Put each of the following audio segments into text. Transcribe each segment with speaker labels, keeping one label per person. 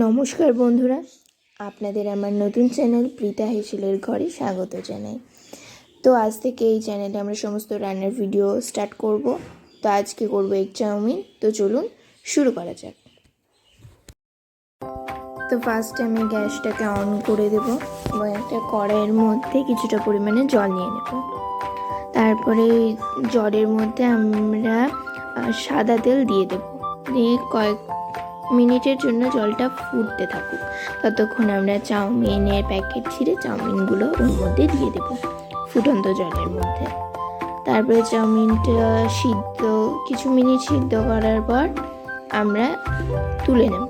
Speaker 1: নমস্কার বন্ধুরা, আপনাদের আমার নতুন চ্যানেল প্রীতা হেসেলের ঘরে স্বাগত জানাই। তো আজ থেকে এই চ্যানেলে আমরা সমস্ত রান্নার ভিডিও স্টার্ট করব। তো আজকে করব এগ চাউমিন। তো চলুন শুরু করা যাক। তো ফার্স্টে আমি গ্যাসটাকে অন করে দেব এবং একটা কড়াইয়ের মধ্যে কিছুটা পরিমাণে জল নিয়ে নেব। তারপরে জলের মধ্যে আমরা সাদা তেল দিয়ে দেব। দিয়ে কয়েক মিনিটের জন্য জলটা ফুটতে থাকুক। ততক্ষণ আমরা চাউমিনের প্যাকেট ছিঁড়ে চাউমিনগুলো ওর মধ্যে দিয়ে দেব, ফুটন্ত জলের মধ্যে। তারপরে চাউমিনটা সিদ্ধ, কিছু মিনিট সিদ্ধ করার পর আমরা তুলে নেব।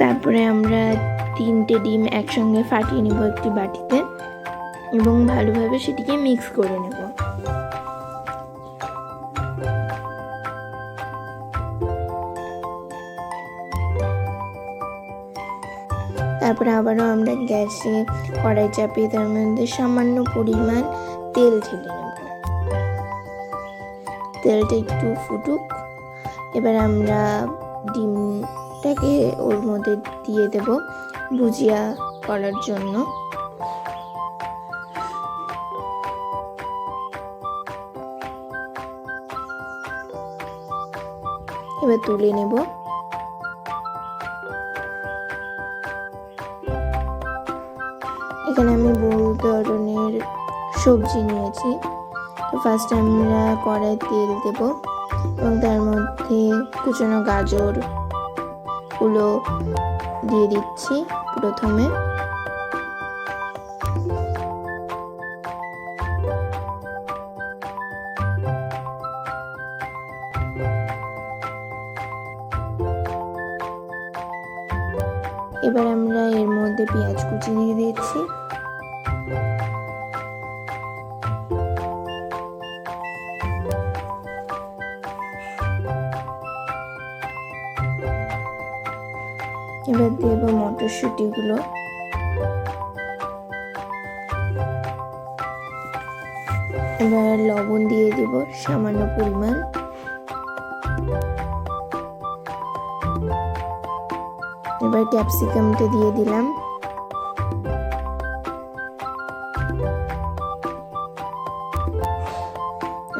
Speaker 1: তারপরে আমরা তিনটে ডিম একসঙ্গে ফাটিয়ে নেব একটি বাটিতে এবং ভালোভাবে সেটিকে মিক্স করে নেব। তারপরে আবারও আমরা গ্যাসে কড়াই চাপিয়ে তার মধ্যে সামান্য পরিমাণ তেল ঢেলে নেব। তেলটা একটু ফুটুক। এবার আমরা ডিমটাকে ওর মধ্যে দিয়ে দেব। ভুজিয়া করার জন্য। এবার তুলে নেব। এখানে আমি বহু ধরনের সবজি নিয়েছি। তো ফার্স্ট আমরা কড়াই তেল দেব এবং তার মধ্যে কুচনো গাজরগুলো দিয়ে দিচ্ছি প্রথমে। এবার আমরা এর মধ্যে পেঁয়াজ কুচি দিয়ে দিচ্ছি। এবার দেব মটরশুঁটিগুলো। এবার লবণ দিয়ে দেব সামান্য পরিমাণ। এবার ক্যাপসিকামটা দিয়ে দিলাম।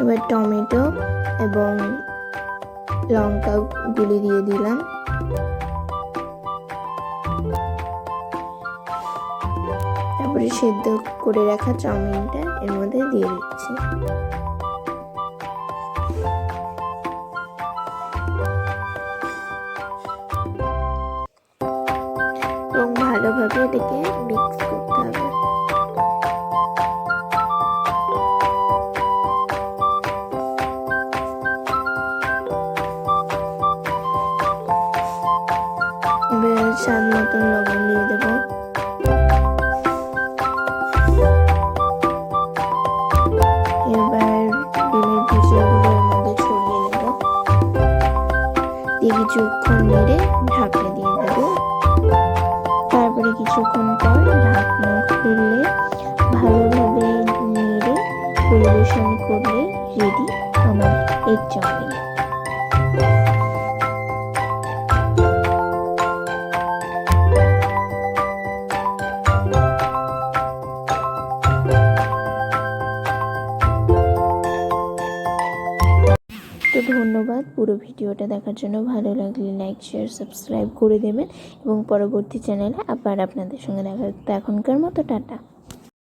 Speaker 1: এবার টমেটো এবং লঙ্কা গুলি দিয়ে দিলাম। তারপরে সেদ্ধ করে রাখা চাউমিনটা এর মধ্যে দিয়ে দিচ্ছি। এবং ভালোভাবে এটাকে মিক্স করতে হবে। স্বাদ মতন লবণ দিয়ে দেবো। কিছুক্ষণ নেড়ে ঢাকনা দিয়ে দেব তারপরে কিছুক্ষণ পর ঢাকনা খুললে ভালোভাবে নেড়ে পরিবেশন করলে রেডি আমার এগ চাউমিন ধন্যবাদ পুরো ভিডিওটা দেখার জন্য ভালো লাগলে লাইক শেয়ার সাবস্ক্রাইব করে দেবেন এবং পরবর্তী চ্যানেলে আবার আপনাদের সঙ্গে দেখা। এখনকার মতো, টাটা